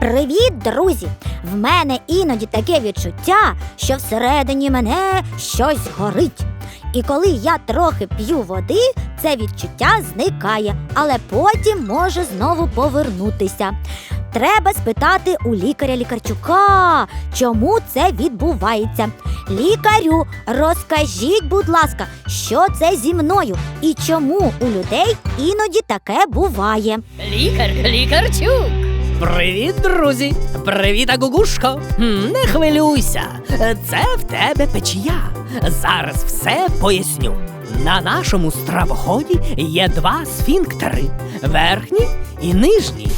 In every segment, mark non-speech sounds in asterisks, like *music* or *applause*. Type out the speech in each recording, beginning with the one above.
Привіт, друзі! В мене іноді таке відчуття, що всередині мене щось горить. І коли я трохи п'ю води, це відчуття зникає, але потім може знову повернутися. Треба спитати у лікаря лікарчука, чому це відбувається. Лікарю, розкажіть, будь ласка, що це зі мною і чому у людей іноді таке буває. Лікар, лікарчук. Привіт, друзі! Привіт, Агугушко! Не хвилюйся, це в тебе печія. Зараз все поясню. На нашому стравоході є два сфінктери верхній і нижній.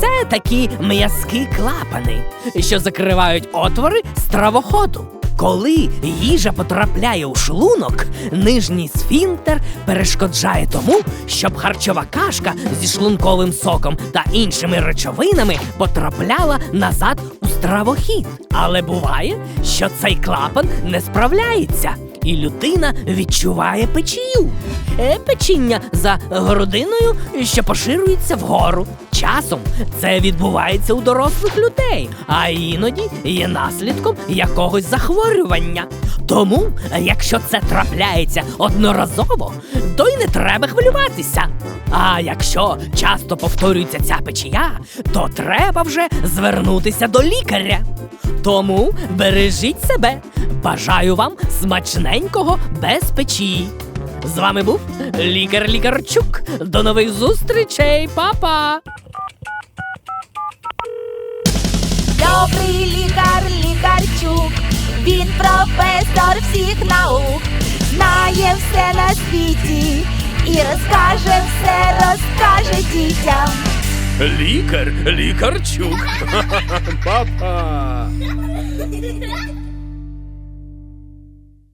Це такі м'язкі клапани, що закривають отвори стравоходу. Коли їжа потрапляє у шлунок, нижній сфінтер перешкоджає тому, щоб харчова кашка зі шлунковим соком та іншими речовинами потрапляла назад у стравохід. Але буває, що цей клапан не справляється, і людина відчуває печію. Е, Печіння за грудиною, що поширюється вгору. Часом це відбувається у дорослих людей, а іноді є наслідком якогось захворювання. Тому, якщо це трапляється одноразово, то й не треба хвилюватися. А якщо часто повторюється ця печія, то треба вже звернутися до лікаря. Тому бережіть себе. Бажаю вам смачненького без печії. З вами був лікар Лікарчук. До нових зустрічей, Па-па! Добрий лікар, лікарчук, він професор всіх наук, знає все на світі і розкаже все, розкаже дітям. Лікар, лікарчук. Папа. *laughs*